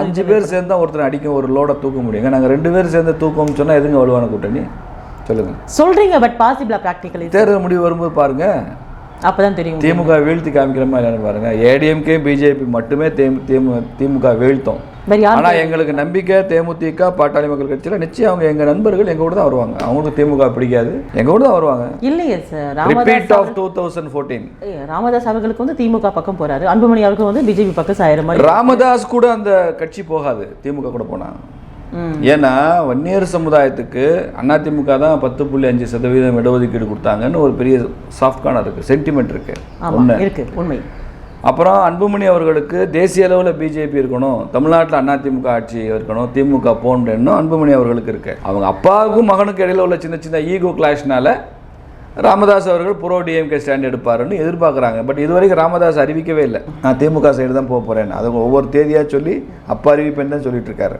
அஞ்சு பேர் சேர்ந்து தான் ஒருத்தர் அடிக்க ஒரு லோடை தூக்க முடியுங்க நாங்கள் ரெண்டு பேர் சேர்ந்து தூக்கம்னு சொன்னால் எதுங்க வலுவான கூட்டணி? சொல்லுங்க. சொல்றீங்க பட் பாசிபிளா ப்ராக்டிக்கலி தேர்தல் முடிவு வரும்போது பாருங்க. அப்பதான் தெரியும். திமுக வீழ்த்தி காமிக்கிறோமா இல்லைன்னு பாருங்க. ஏடிஎம்கே பிஜேபி மட்டுமே தேமு தேமு திமுக வீழ்த்தோம். ஆனா எங்களுக்கு நம்பிக்கை தேமுதிக பாட்டாளி மக்கள் கட்சியில நிச்சயம் அவங்க எங்க நண்பர்கள் எங்க கூட தான் வருவாங்க. அவங்களுக்கு திமுக பிடிக்காது எங்க கூட தான் வருவாங்க. இல்லையே sir Ramadoss repeat of two thousand fourteen Ramadoss அவர்களுக்கு வந்து திமுக பக்கம் போறாரு. அன்புமணி அவர்கள் வந்து பிஜேபி பக்கம் சாயிற மாதிரி ராமதாஸ் கூட அந்த கட்சி போகாது திமுக கூட போனா. ம். ஏன்னா வன்னியர் சமுதாயத்துக்கு அதிமுக தான் பத்து புள்ளி அஞ்சு சதவீதம் இடஒதுக்கீடு கொடுத்தாங்கன்னு ஒரு பெரிய சாஃப்ட் கார்னர் இருக்கு சென்டிமெண்ட் இருக்கு உண்மை. அப்புறம் அன்புமணி அவர்களுக்கு தேசிய அளவில் பிஜேபி இருக்கணும் தமிழ்நாட்டில் அதிமுக ஆட்சி இருக்கணும் திமுக போன்றேன்னு அன்புமணி அவர்களுக்கு இருக்கு. அவங்க அப்பாவுக்கும் மகனுக்கு இடையில உள்ள சின்ன சின்ன ஈகோ கிளாஷ்னால ராமதாஸ் அவர்கள் புரோ டிஎம்கே ஸ்டாண்ட் எடுப்பாருன்னு எதிர்பார்க்குறாங்க. பட் இதுவரைக்கும் ராமதாஸ் அறிவிக்கவே இல்லை. நான் திமுக சைடு தான் போக போகிறேன் அது ஒவ்வொரு தேதியாக சொல்லி அப்பா அறிவிப்பேன் தான் சொல்லிட்டு இருக்காரு.